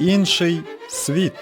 Інший світ.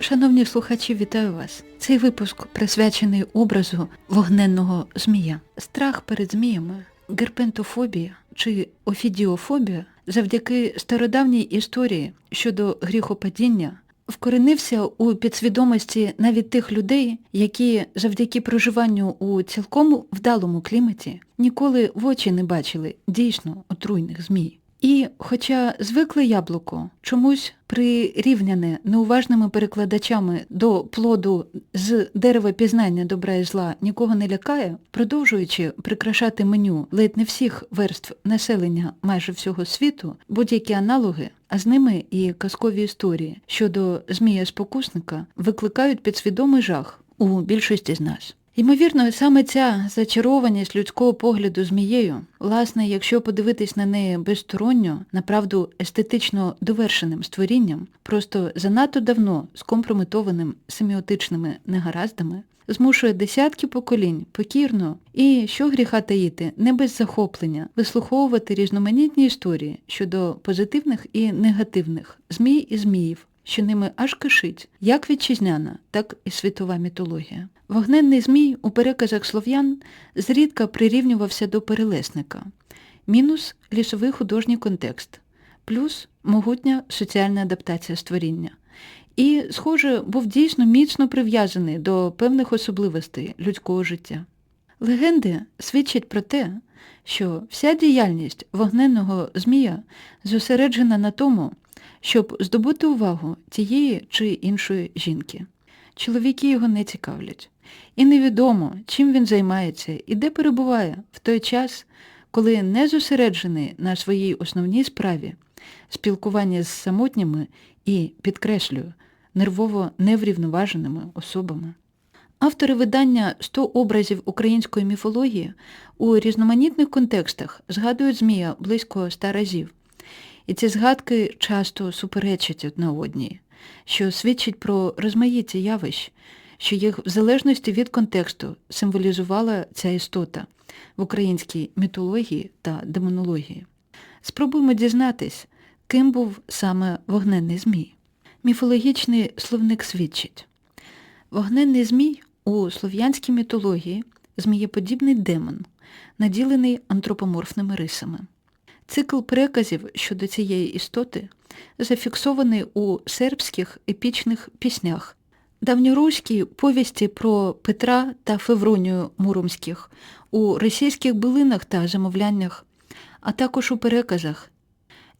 Шановні слухачі, вітаю вас. Цей випуск присвячений образу вогненного змія. Страх перед зміями, герпентофобія чи офідіофобія завдяки стародавній історії щодо гріхопадіння вкоренився у підсвідомості навіть тих людей, які завдяки проживанню у цілком вдалому кліматі ніколи в очі не бачили дійсно отруйних змій. І, хоча звикле яблуко чомусь прирівняне неуважними перекладачами до плоду з дерева пізнання добра і зла нікого не лякає, продовжуючи прикрашати меню ледь не всіх верств населення майже всього світу, будь-які аналоги, а з ними і казкові історії щодо змія-спокусника викликають підсвідомий жах у більшості з нас. Ймовірно, саме ця зачарованість людського погляду змією, власне, якщо подивитись на неї безсторонньо, направду естетично довершеним створінням, просто занадто давно скомпрометованим семіотичними негараздами, змушує десятки поколінь покірно і, що гріха таїти, не без захоплення, вислуховувати різноманітні історії щодо позитивних і негативних змій і зміїв, що ними аж кишить, як вітчизняна, так і світова мітологія. Вогненний змій у переказах слов'ян зрідка прирівнювався до перелесника, мінус лісовий художній контекст, плюс могутня соціальна адаптація створіння. І, схоже, був дійсно міцно прив'язаний до певних особливостей людського життя. Легенди свідчать про те, що вся діяльність вогненного змія зосереджена на тому, щоб здобути увагу тієї чи іншої жінки. Чоловіки його не цікавлять. І невідомо, чим він займається і де перебуває в той час, коли не зосереджений на своїй основній справі спілкування з самотніми і, підкреслюю, нервово неврівноваженими особами. Автори видання «100 образів української міфології у різноманітних контекстах згадують Змія близько ста разів. І ці згадки часто суперечать одна одній, що свідчить про розмаїття явищ, що їх в залежності від контексту символізувала ця істота в українській мітології та демонології. Спробуємо дізнатись, ким був саме вогненний змій. Міфологічний словник свідчить. Вогненний змій у слов'янській мітології змієподібний демон, наділений антропоморфними рисами. Цикл переказів щодо цієї істоти зафіксований у сербських епічних піснях, давньоруській повісті про Петра та Февронію Муромських, у російських билинах та замовляннях, а також у переказах,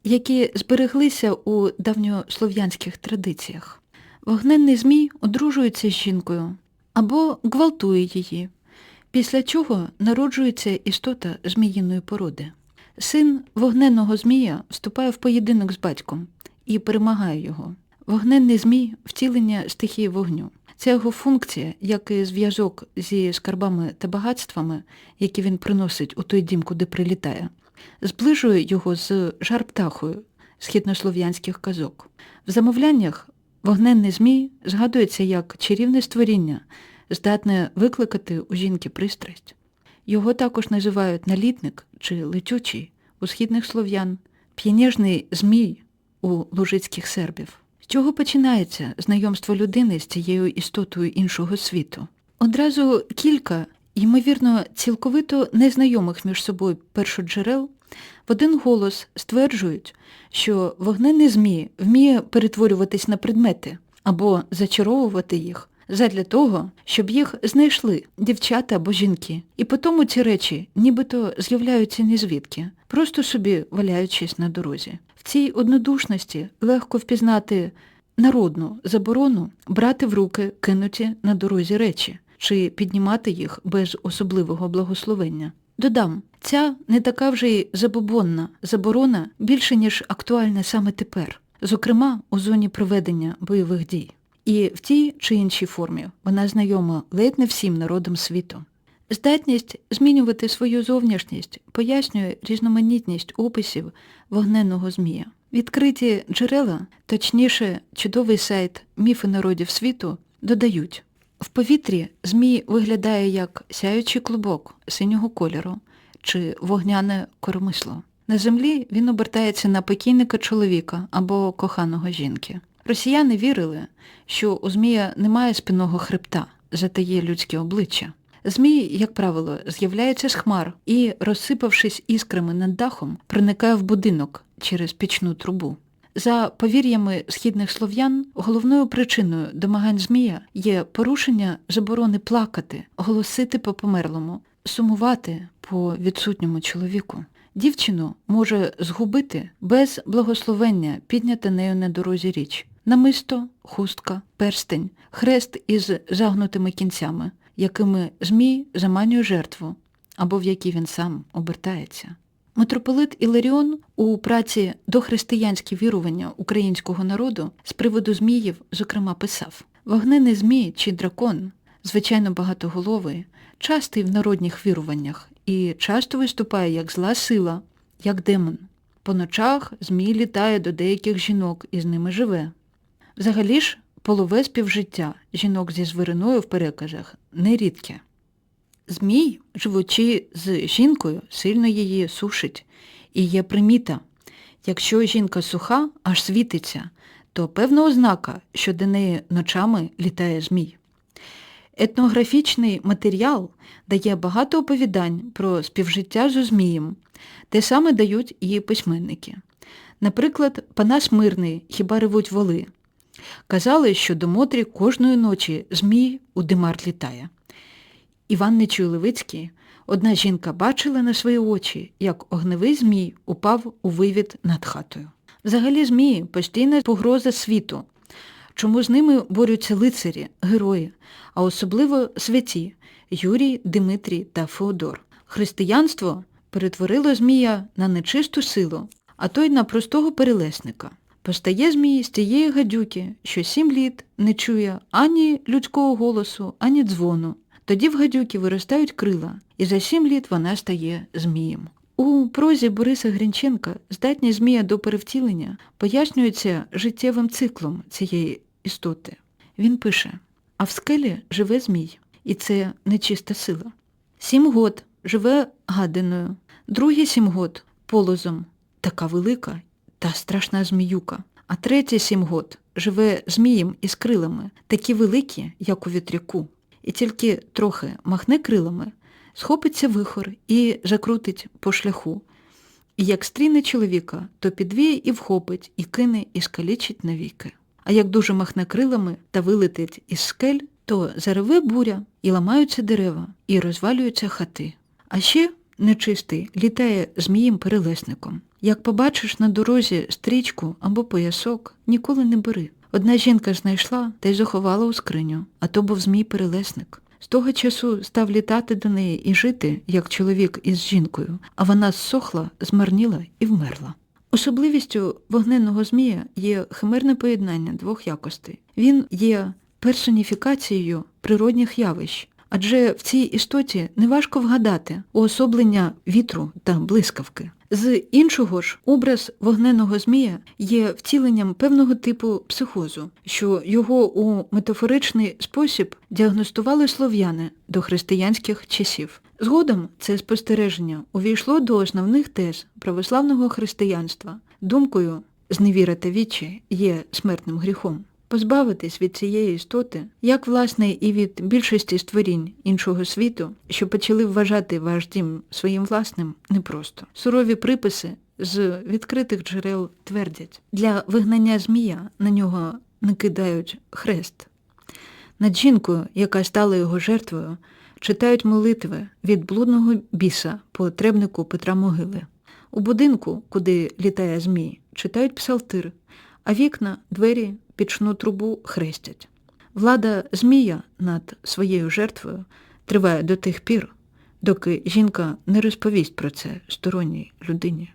які збереглися у давньослов'янських традиціях. Вогненний змій одружується з жінкою або гвалтує її, після чого народжується істота зміїної породи. Син вогненного змія вступає в поєдинок з батьком і перемагає його. Вогненний змій втілення стихії вогню. Це його функція, як і зв'язок зі скарбами та багатствами, які він приносить у той дім, куди прилітає, зближує його з жарптахою східнослов'янських казок. В замовляннях вогненний змій згадується як чарівне створіння, здатне викликати у жінки пристрасть. Його також називають налітник чи летючий у східних слов'ян, п'єніжний змій у лужицьких сербів. З чого починається знайомство людини з цією істотою іншого світу? Одразу кілька, ймовірно, цілковито незнайомих між собою першоджерел в один голос стверджують, що вогненний змій вміє перетворюватись на предмети або зачаровувати їх задля того, щоб їх знайшли дівчата або жінки. І потому ці речі нібито з'являються ні звідки, просто собі валяючись на дорозі. В цій однодушності легко впізнати народну заборону брати в руки кинуті на дорозі речі чи піднімати їх без особливого благословення. Додам, ця не така вже й забобонна заборона більше, ніж актуальна саме тепер, зокрема у зоні проведення бойових дій. І в тій чи іншій формі вона знайома ледь не всім народам світу. Здатність змінювати свою зовнішність пояснює різноманітність описів вогненного змія. Відкриті джерела, точніше, чудовий сайт Міфи народів світу додають, в повітрі змій виглядає як сяючий клубок синього кольору чи вогняне коромисло. На землі він обертається на покійника чоловіка або коханого жінки. Росіяни вірили, що у Змія немає спинного хребта, зате є людське обличчя. Змій, як правило, з'являється з хмар і, розсипавшись іскрами над дахом, проникає в будинок через пічну трубу. За повір'ями східних слов'ян, головною причиною домагань Змія є порушення заборони плакати, голосити по померлому, сумувати по відсутньому чоловіку. Дівчину може згубити без благословення піднята нею на дорозі річ. Намисто, хустка, перстень, хрест із загнутими кінцями, якими Змій заманює жертву, або в які він сам обертається. Митрополит Іларіон у праці «Дохристиянські вірування українського народу з приводу зміїв, зокрема, писав «Вогнений змій чи дракон, звичайно багатоголовий, частий в народніх віруваннях і часто виступає як зла сила, як демон. По ночах змій літає до деяких жінок і з ними живе. Взагалі ж, полове співжиття жінок зі звириною в переказах нерідке. Змій, живучи з жінкою, сильно її сушить. І є приміта. Якщо жінка суха, аж світиться, то певна ознака, що до неї ночами літає змій. Етнографічний матеріал дає багато оповідань про співжиття з змієм. Те саме дають і письменники. Наприклад, Панас Мирний «Хіба ревуть воли». Казали, що до Мотрі кожної ночі змій у димар літає. Іван Нечуй Левицький, одна жінка бачила на свої очі, як огневий змій упав у вивід над хатою. Взагалі змії – постійна погроза світу, чому з ними борються лицарі, герої, а особливо святі Юрій, Димитрій та Феодор. Християнство перетворило змія на нечисту силу, а то й на простого перелесника. Постає змій з тієї гадюки, що сім літ не чує ані людського голосу, ані дзвону. Тоді в гадюки виростають крила, і за сім літ вона стає змієм. У прозі Бориса Грінченка здатність змія до перевтілення пояснюється життєвим циклом цієї істоти. Він пише, а в скелі живе змій, і це нечиста сила. Сім год живе гадиною, другі сім год полозом, така велика та страшна зміюка, а третій сім год живе змієм із крилами, такі великі, як у вітряку. І тільки трохи махне крилами, схопиться вихор і закрутить по шляху. І як стріне чоловіка, то підвіє і вхопить, і кине, і скалічить навіки. А як дуже махне крилами та вилетить із скель, то зареве буря, і ламаються дерева, і розвалюються хати. А ще нечистий літає змієм-перелесником. Як побачиш на дорозі стрічку або поясок, ніколи не бери. Одна жінка знайшла та й заховала у скриню, а то був змій-перелесник. З того часу став літати до неї і жити, як чоловік із жінкою, а вона зсохла, змарніла і вмерла. Особливістю вогненного змія є химерне поєднання двох якостей. Він є персоніфікацією природних явищ, адже в цій істоті неважко вгадати уособлення вітру та блискавки. З іншого ж, образ вогненого змія є втіленням певного типу психозу, що його у метафоричний спосіб діагностували слов'яни до християнських часів. Згодом це спостереження увійшло до основних тез православного християнства. Думкою зневіра та вічі є смертним гріхом. Позбавитись від цієї істоти, як власне і від більшості створінь іншого світу, що почали вважати ваш дім своїм власним, непросто. Сурові приписи з відкритих джерел твердять, для вигнання змія на нього накидають хрест. Над жінкою, яка стала його жертвою, читають молитви від блудного біса по требнику Петра Могили. У будинку, куди літає змій, читають псалтир, а вікна, двері, пічну трубу хрестять. Влада Змія над своєю жертвою триває до тих пір, доки жінка не розповість про це сторонній людині.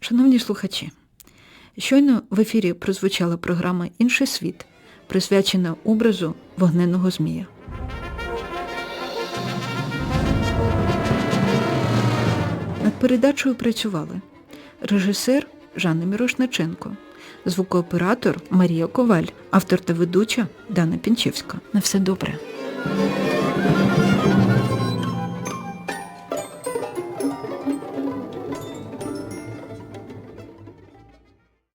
Шановні слухачі, щойно в ефірі прозвучала програма Інший світ, присвячена образу вогненного змія. Над передачею працювали режисер Жанна Мірошниченко, звукооператор Марія Коваль, автор та ведуча Дана Пінчевська. На все добре.